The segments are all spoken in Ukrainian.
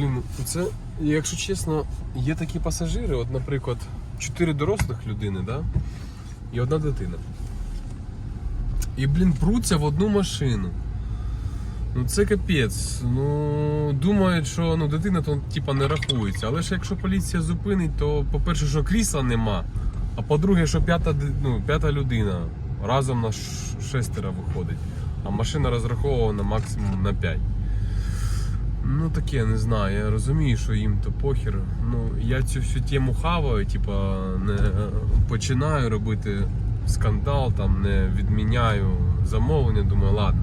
Блін, це, якщо чесно, є такі пасажири, от, наприклад, чотири дорослих людини, да? і одна дитина. І, блін, пруться в одну машину. Ну це капець. Ну думають, що ну, дитина то типа не рахується. Але ж якщо поліція зупинить, то по-перше, що крісла нема. А по-друге, що п'ята, ну, п'ята людина разом на шестеро виходить. А машина розрахована максимум на 5. Ну таке не знаю. Я розумію, що їм то похер. Ну я цю всю тему хаваю, типа не починаю робити скандал, там не відміняю замовлення. Думаю, ладно,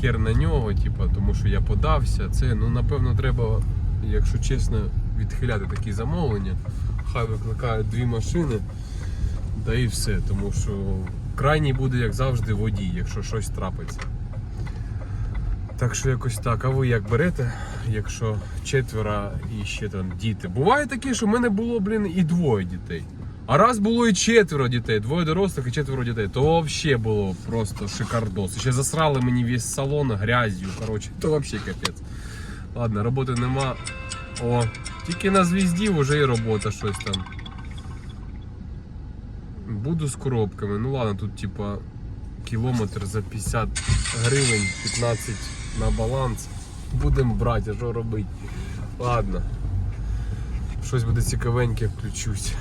хер на нього, типа, тому що я подався. Це ну напевно треба, якщо чесно, відхиляти такі замовлення. Хай викликають дві машини, та і все. Тому що крайній буде, як завжди, водій, якщо щось трапиться. Так що якось так. А ви як берете, якщо четверо і ще там діти? Буває таке, що в мене було, блін, і двоє дітей. А раз було і четверо дітей, двоє дорослих і четверо дітей, то взагалі було просто шикардос. Ще засрали мені весь салон грязю. Коротше, то взагалі капець. Ладно, роботи нема. О, тільки на звізді вже і робота щось там. Буду з коробками. Ну ладно, тут типа кілометр за 50 гривень, 15 на баланс. Будемо брати, а що робити. Ладно. Щось буде цікавеньке, включусь.